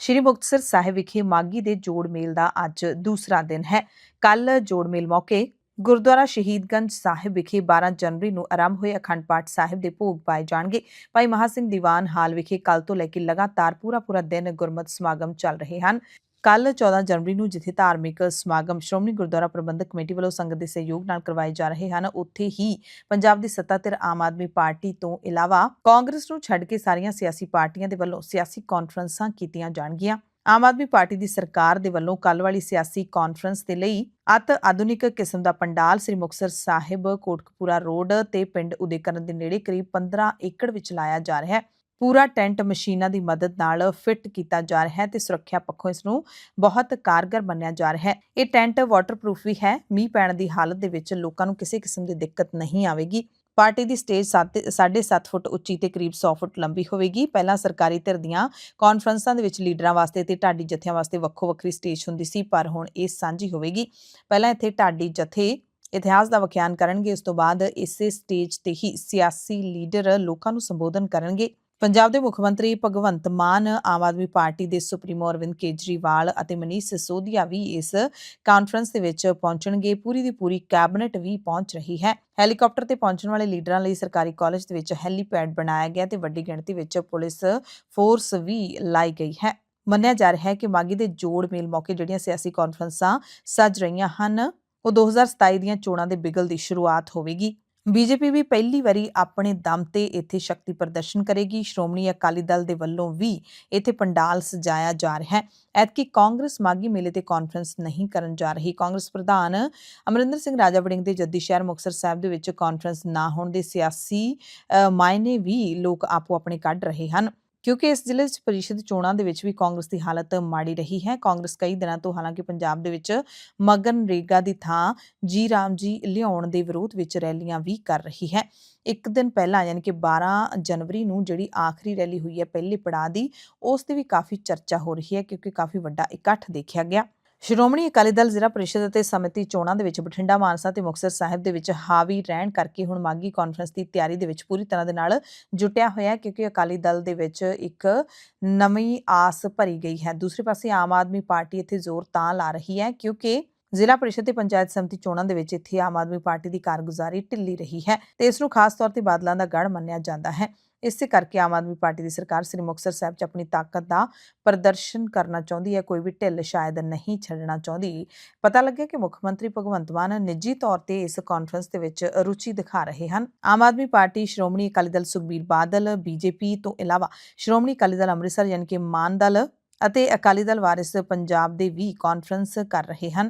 ਸ਼੍ਰੀ ਮੁਕਤਸਰ ਸਾਹਿਬ ਵਿਖੇ ਮਾਗੀ ਦੇ ਜੋੜ ਮੇਲ ਦਾ ਅੱਜ ਦੂਸਰਾ ਦਿਨ ਹੈ। ਕੱਲ ਜੋੜ ਮੇਲ ਮੌਕੇ ਗੁਰਦੁਆਰਾ ਸ਼ਹੀਦਗੰਜ ਸਾਹਿਬ ਵਿਖੇ 12 ਜਨਵਰੀ ਨੂੰ ਆਰੰਭ ਹੋਏ ਅਖੰਡ ਪਾਠ ਸਾਹਿਬ ਦੇ ਭੋਗ ਪਾਏ ਜਾਣਗੇ। ਭਾਈ ਮਹਾ ਸਿੰਘ ਦੀਵਾਨ ਹਾਲ ਵਿਖੇ ਕੱਲ ਤੋਂ ਲੈ ਕੇ ਲਗਾਤਾਰ ਪੂਰਾ ਪੂਰਾ ਦਿਨ ਗੁਰਮਤਿ ਸਮਾਗਮ ਚੱਲ ਰਹੇ ਹਨ। ਕੱਲ 14 ਜਨਵਰੀ ਨੂੰ ਜਿੱਥੇ ਧਾਰਮਿਕ ਸਮਾਗਮ ਸ਼੍ਰੋਮਣੀ ਗੁਰਦੁਆਰਾ ਪ੍ਰਬੰਧਕ ਕਮੇਟੀ ਵੱਲੋਂ ਸੰਗਤ ਦੇ ਸਹਿਯੋਗ ਨਾਲ ਕਰਵਾਏ ਜਾ ਰਹੇ ਹਨ, ਉੱਥੇ ਹੀ ਪੰਜਾਬ ਦੀ ਸੱਤਾ ਧਿਰ ਆਮ ਆਦਮੀ ਪਾਰਟੀ ਤੋਂ ਇਲਾਵਾ ਕਾਂਗਰਸ ਨੂੰ ਛੱਡ ਕੇ ਸਾਰੀਆਂ ਸਿਆਸੀ ਪਾਰਟੀਆਂ ਦੇ ਵੱਲੋਂ ਸਿਆਸੀ ਕਾਨਫਰੰਸਾਂ ਕੀਤੀਆਂ ਜਾਣਗੀਆਂ। ਆਮ ਆਦਮੀ ਪਾਰਟੀ ਦੀ ਸਰਕਾਰ ਦੇ ਵੱਲੋਂ ਕੱਲ ਵਾਲੀ ਸਿਆਸੀ ਕਾਨਫਰੰਸ ਦੇ ਲਈ ਅਤ ਆਧੁਨਿਕ ਕਿਸਮ ਦਾ ਪੰਡਾਲ ਸ੍ਰੀ ਮੁਕਤਸਰ ਸਾਹਿਬ ਕੋਟਕਪੂਰਾ ਰੋਡ ਤੇ ਪਿੰਡ ਉਦੇਕਰਨ ਦੇ ਨੇੜੇ ਕਰੀਬ 15 ਏਕੜ ਵਿੱਚ ਲਾਇਆ ਜਾ ਰਿਹਾ ਹੈ। ਪੂਰਾ ਟੈਂਟ ਮਸ਼ੀਨਾਂ ਦੀ ਮਦਦ ਨਾਲ ਫਿੱਟ ਕੀਤਾ ਜਾ ਰਿਹਾ ਹੈ ਤੇ ਸੁਰੱਖਿਆ ਪੱਖੋਂ ਇਸ ਨੂੰ ਬਹੁਤ ਕਾਰਗਰ ਮੰਨਿਆ ਜਾ ਰਿਹਾ ਹੈ। ਇਹ ਟੈਂਟ ਵਾਟਰਪ੍ਰੂਫ ਵੀ ਹੈ। ਮੀਂਹ ਪੈਣ ਦੀ ਹਾਲਤ ਦੇ ਵਿੱਚ ਲੋਕਾਂ ਨੂੰ ਕਿਸੇ ਕਿਸਮ ਦੀ ਦਿੱਕਤ ਨਹੀਂ ਆਵੇਗੀ। ਪਾਰਟੀ ਦੀ ਸਟੇਜ 7.5 ਫੁੱਟ ਉੱਚੀ ਤੇ ਕਰੀਬ 100 ਫੁੱਟ ਲੰਬੀ ਹੋਵੇਗੀ। ਪਹਿਲਾਂ ਸਰਕਾਰੀ ਧਿਰ ਦੀਆਂ ਕਾਨਫਰੰਸਾਂ ਦੇ ਵਿੱਚ ਲੀਡਰਾਂ ਵਾਸਤੇ ਤੇ ਢਾਡੀ ਜਥਿਆਂ ਵਾਸਤੇ ਵੱਖੋ ਵੱਖਰੀ ਸਟੇਜ ਹੁੰਦੀ ਸੀ, ਪਰ ਹੁਣ ਇਹ ਸਾਂਝੀ ਹੋਵੇਗੀ। ਪਹਿਲਾਂ ਇੱਥੇ ਢਾਡੀ ਜਥੇ ਇਤਿਹਾਸ ਦਾ ਵਿਖਿਆਨ ਕਰਨਗੇ, ਉਸ ਤੋਂ ਬਾਅਦ ਇਸੇ ਸਟੇਜ ਤੇ ਹੀ ਸਿਆਸੀ ਲੀਡਰ ਲੋਕਾਂ ਨੂੰ ਸੰਬੋਧਨ ਕਰਨਗੇ। ਪੰਜਾਬ ਦੇ ਮੁੱਖ ਮੰਤਰੀ ਭਗਵੰਤ ਮਾਨ, ਆਮ ਆਦਮੀ ਪਾਰਟੀ ਦੇ ਸੁਪਰੀਮੋ ਅਰਵਿੰਦ ਕੇਜਰੀਵਾਲ ਅਤੇ ਮਨੀਸ਼ ਸਿਸੋਦੀਆ ਵੀ ਇਸ ਕਾਨਫਰੰਸ ਦੇ ਵਿੱਚ ਪਹੁੰਚਣਗੇ। ਪੂਰੀ ਦੀ ਪੂਰੀ ਕੈਬਨਿਟ ਵੀ ਪਹੁੰਚ ਰਹੀ ਹੈ। ਹੈਲੀਕਾਪਟਰ ਤੇ ਪਹੁੰਚਣ ਵਾਲੇ ਲੀਡਰਾਂ ਲਈ ਸਰਕਾਰੀ ਕਾਲਜ ਦੇ ਵਿੱਚ ਹੈਲੀਪੈਡ ਬਣਾਇਆ ਗਿਆ ਤੇ ਵੱਡੀ ਗਿਣਤੀ ਵਿੱਚ ਪੁਲਿਸ ਫੋਰਸ ਵੀ ਲਾਈ ਗਈ ਹੈ। ਮੰਨਿਆ ਜਾ ਰਿਹਾ ਹੈ ਕਿ ਮਾਗੀ ਦੇ ਜੋੜ ਮੇਲ ਮੌਕੇ ਜਿਹੜੀਆਂ ਸਿਆਸੀ ਕਾਨਫਰੰਸਾਂ ਸੱਜ ਰਹੀਆਂ ਹਨ, ਉਹ 2027 ਦੀਆਂ ਚੋਣਾਂ ਦੇ ਬਿਗਲ ਦੀ ਸ਼ੁਰੂਆਤ ਹੋਵੇਗੀ। ਬੀਜੇਪੀ ਵੀ ਪਹਿਲੀ ਵਾਰੀ ਆਪਣੇ ਦਮ ਤੇ ਇੱਥੇ ਸ਼ਕਤੀ ਪ੍ਰਦਰਸ਼ਨ ਕਰੇਗੀ। ਸ਼੍ਰੋਮਣੀ ਅਕਾਲੀ ਦਲ ਦੇ ਵੱਲੋਂ ਵੀ ਇੱਥੇ ਪੰਡਾਲ ਸਜਾਇਆ ਜਾ ਰਿਹਾ ਹੈ। ਐਤਕੀ ਕਾਂਗਰਸ ਮਾਗੀ ਮੇਲੇ ਤੇ ਕਾਨਫਰੰਸ ਨਹੀਂ ਕਰਨ ਜਾ ਰਹੀ। ਕਾਂਗਰਸ ਪ੍ਰਧਾਨ ਅਮਰਿੰਦਰ ਸਿੰਘ ਰਾਜਾ ਵੜਿੰਗ ਦੇ ਜੱਦੀ ਸ਼ਹਿਰ ਮੁਕਤਸਰ ਸਾਹਿਬ ਦੇ ਵਿੱਚ ਕਾਨਫਰੰਸ ਨਾ ਹੋਣ ਦੇ ਸਿਆਸੀ ਮਾਇਨੇ ਵੀ ਲੋਕ ਆਪੋ ਆਪਣੇ ਕੱਢ ਰਹੇ ਹਨ। ਕਿਉਂਕਿ ਇਸ ਜ਼ਿਲ੍ਹੇ 'ਚ ਪਰਿਸ਼ਦ ਚੋਣਾਂ ਦੇ ਵਿੱਚ ਵੀ ਕਾਂਗਰਸ ਦੀ ਹਾਲਤ ਮਾੜੀ ਰਹੀ ਹੈ। ਕਾਂਗਰਸ ਕਈ ਦਿਨਾਂ ਤੋਂ ਹਾਲਾਂਕਿ ਪੰਜਾਬ ਦੇ ਵਿੱਚ ਮਗਨ ਰੇਗਾ ਦੀ ਥਾਂ ਜੀ ਰਾਮ ਜੀ ਲਿਆਉਣ ਦੇ ਵਿਰੋਧ ਵਿੱਚ ਰੈਲੀਆਂ ਵੀ ਕਰ ਰਹੀ ਹੈ। ਇੱਕ ਦਿਨ ਪਹਿਲਾਂ ਯਾਨੀ ਕਿ 12 ਜਨਵਰੀ ਨੂੰ ਜਿਹੜੀ ਆਖਰੀ ਰੈਲੀ ਹੋਈ ਹੈ ਪਹਿਲੇ ਪੜਾਅ ਦੀ, ਉਸ 'ਤੇ ਵੀ ਕਾਫੀ ਚਰਚਾ ਹੋ ਰਹੀ ਹੈ ਕਿਉਂਕਿ ਕਾਫੀ ਵੱਡਾ ਇਕੱਠ ਦੇਖਿਆ ਗਿਆ। ਸ਼੍ਰੋਮਣੀ ਅਕਾਲੀ ਦਲ ਜ਼ਿਲ੍ਹਾ ਪਰਿਸ਼ਦ ਅਤੇ ਸਮਿਤੀ ਚੋਣਾਂ ਦੇ ਵਿੱਚ ਬਠਿੰਡਾ, ਮਾਨਸਾ ਤੇ ਮੁਕਤਸਰ ਸਾਹਿਬ ਦੇ ਵਿੱਚ ਹਾਵੀ ਰਹਿਣ ਕਰਕੇ ਹੁਣ ਮਾਗੀ ਕਾਨਫਰੰਸ ਦੀ ਤਿਆਰੀ ਦੇ ਵਿੱਚ ਪੂਰੀ ਤਰ੍ਹਾਂ ਦੇ ਨਾਲ ਜੁਟਿਆ ਹੋਇਆ ਹੈ ਕਿਉਂਕਿ ਅਕਾਲੀ ਦਲ ਦੇ ਵਿੱਚ ਇੱਕ ਨਵੀਂ ਆਸ ਭਰੀ ਗਈ ਹੈ। ਦੂਸਰੇ ਪਾਸੇ ਆਮ ਆਦਮੀ ਪਾਰਟੀ ਇੱਥੇ ਜ਼ੋਰ ਤਾਂ ਲਾ ਰਹੀ ਹੈ ਕਿਉਂਕਿ ਜ਼ਿਲ੍ਹਾ ਪਰਿਸ਼ਦ ਤੇ ਪੰਚਾਇਤ ਸਮਿਤੀ ਚੋਣਾਂ ਦੇ ਵਿੱਚ ਇੱਥੇ ਆਮ ਆਦਮੀ ਪਾਰਟੀ ਦੀ ਕਾਰਗੁਜ਼ਾਰੀ ਢਿੱਲੀ ਰਹੀ ਹੈ ਤੇ ਇਸ ਨੂੰ ਖਾਸ ਤੌਰ ਤੇ ਬਾਦਲਾਂ ਦਾ ਗੜ ਮੰਨਿਆ ਜਾਂਦਾ ਹੈ। ਇਸੇ ਕਰਕੇ ਆਮ ਆਦਮੀ ਪਾਰਟੀ ਦੀ ਸਰਕਾਰ ਸ੍ਰੀ ਮੁਕਤਸਰ ਸਾਹਿਬ 'ਚ ਆਪਣੀ ਤਾਕਤ ਦਾ ਪ੍ਰਦਰਸ਼ਨ ਕਰਨਾ ਚਾਹੁੰਦੀ ਹੈ, ਕੋਈ ਵੀ ਢਿੱਲ ਸ਼ਾਇਦ ਨਹੀਂ ਛੱਡਣਾ ਚਾਹੁੰਦੀ। ਪਤਾ ਲੱਗਿਆ ਕਿ ਮੁੱਖ ਮੰਤਰੀ ਭਗਵੰਤ ਮਾਨ ਨਿੱਜੀ ਤੌਰ ਤੇ ਇਸ ਕਾਨਫਰੰਸ ਦੇ ਵਿੱਚ ਰੁਚੀ ਦਿਖਾ ਰਹੇ ਹਨ। ਆਮ ਆਦਮੀ ਪਾਰਟੀ ਸ਼੍ਰੋਮਣੀ ਅਕਾਲੀ ਦਲ ਸੁਖਬੀਰ ਬਾਦਲ, ਬੀਜੇਪੀ ਤੋਂ ਇਲਾਵਾ ਸ਼੍ਰੋਮਣੀ ਅਕਾਲੀ ਦਲ ਅੰਮ੍ਰਿਤਸਰ ਯਾਨੀ ਕਿ ਮਾਨ ਦਲ ਅਤੇ ਅਕਾਲੀ ਦਲ ਵਾਰਿਸ ਪੰਜਾਬ ਦੇ ਵੀ ਕਾਨਫਰੰਸ ਕਰ ਰਹੇ ਹਨ।